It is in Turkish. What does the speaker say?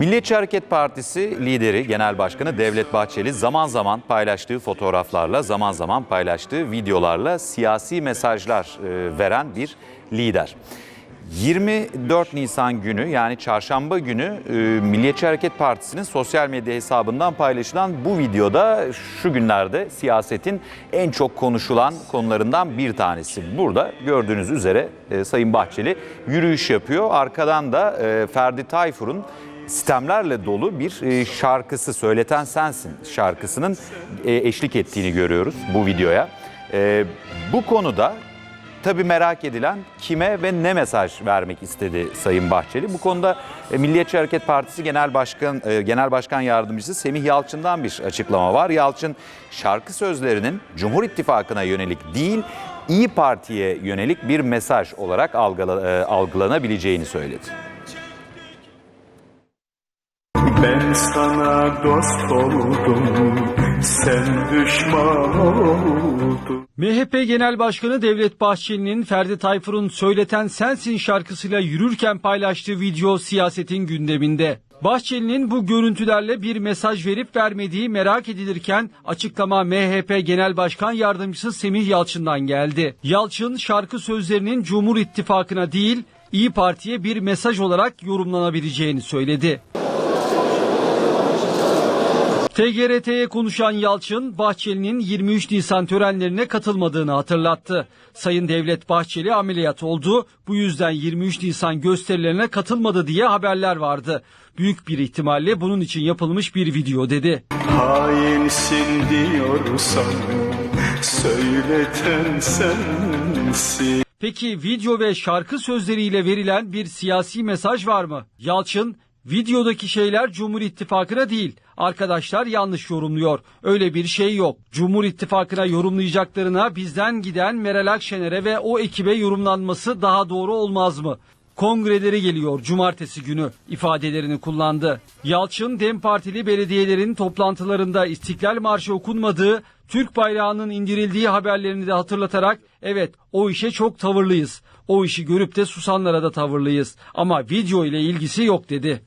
Milliyetçi Hareket Partisi lideri Genel Başkanı Devlet Bahçeli zaman zaman paylaştığı fotoğraflarla, zaman zaman paylaştığı videolarla siyasi mesajlar e, veren bir lider. 24 Nisan günü yani çarşamba günü e, Milliyetçi Hareket Partisi'nin sosyal medya hesabından paylaşılan bu videoda şu günlerde siyasetin en çok konuşulan konularından bir tanesi. Burada gördüğünüz üzere e, Sayın Bahçeli yürüyüş yapıyor. Arkadan da Ferdi Tayfur'un sistemlerle dolu bir e, şarkısı Söyleten Sensin şarkısının e, eşlik ettiğini görüyoruz bu videoya. E, Bu konuda tabii merak edilen kime ve ne mesaj vermek istedi Sayın Bahçeli? Bu konuda Milliyetçi Hareket Partisi Genel Başkan Genel Başkan Yardımcısı Semih Yalçın'dan bir açıklama var. Yalçın şarkı sözlerinin Cumhur İttifakı'na yönelik değil İyi Parti'ye yönelik bir mesaj olarak algıla- algılanabileceğini söyledi. Ben sana dost oldum, sen düşman oldun. MHP Genel Başkanı Devlet Bahçeli'nin Ferdi Tayfur'un Söyleten Sensin şarkısıyla yürürken paylaştığı video siyasetin gündeminde. Bahçeli'nin bu görüntülerle bir mesaj verip vermediği merak edilirken açıklama MHP Genel Başkan Yardımcısı Semih Yalçın'dan geldi. Yalçın şarkı sözlerinin Cumhur İttifakı'na değil İyi Parti'ye bir mesaj olarak yorumlanabileceğini söyledi. TGRT'ye konuşan Yalçın, Bahçeli'nin 23 Nisan törenlerine katılmadığını hatırlattı. Sayın Devlet Bahçeli ameliyat oldu. Bu yüzden 23 Nisan gösterilerine katılmadı diye haberler vardı. Büyük bir ihtimalle bunun için yapılmış bir video dedi. Hainsin diyorsan, söyleten sensin. Peki video ve şarkı sözleriyle verilen bir siyasi mesaj var mı? Yalçın, videodaki şeyler Cumhur İttifakı'na değil. Arkadaşlar yanlış yorumluyor. Öyle bir şey yok. Cumhur İttifakı'na yorumlayacaklarına bizden giden Meral Akşener'e ve o ekibe yorumlanması daha doğru olmaz mı? Kongreleri geliyor cumartesi günü ifadelerini kullandı. Yalçın Dem Partili belediyelerin toplantılarında İstiklal Marşı okunmadığı, Türk bayrağının indirildiği haberlerini de hatırlatarak evet o işe çok tavırlıyız. O işi görüp de susanlara da tavırlıyız ama video ile ilgisi yok dedi.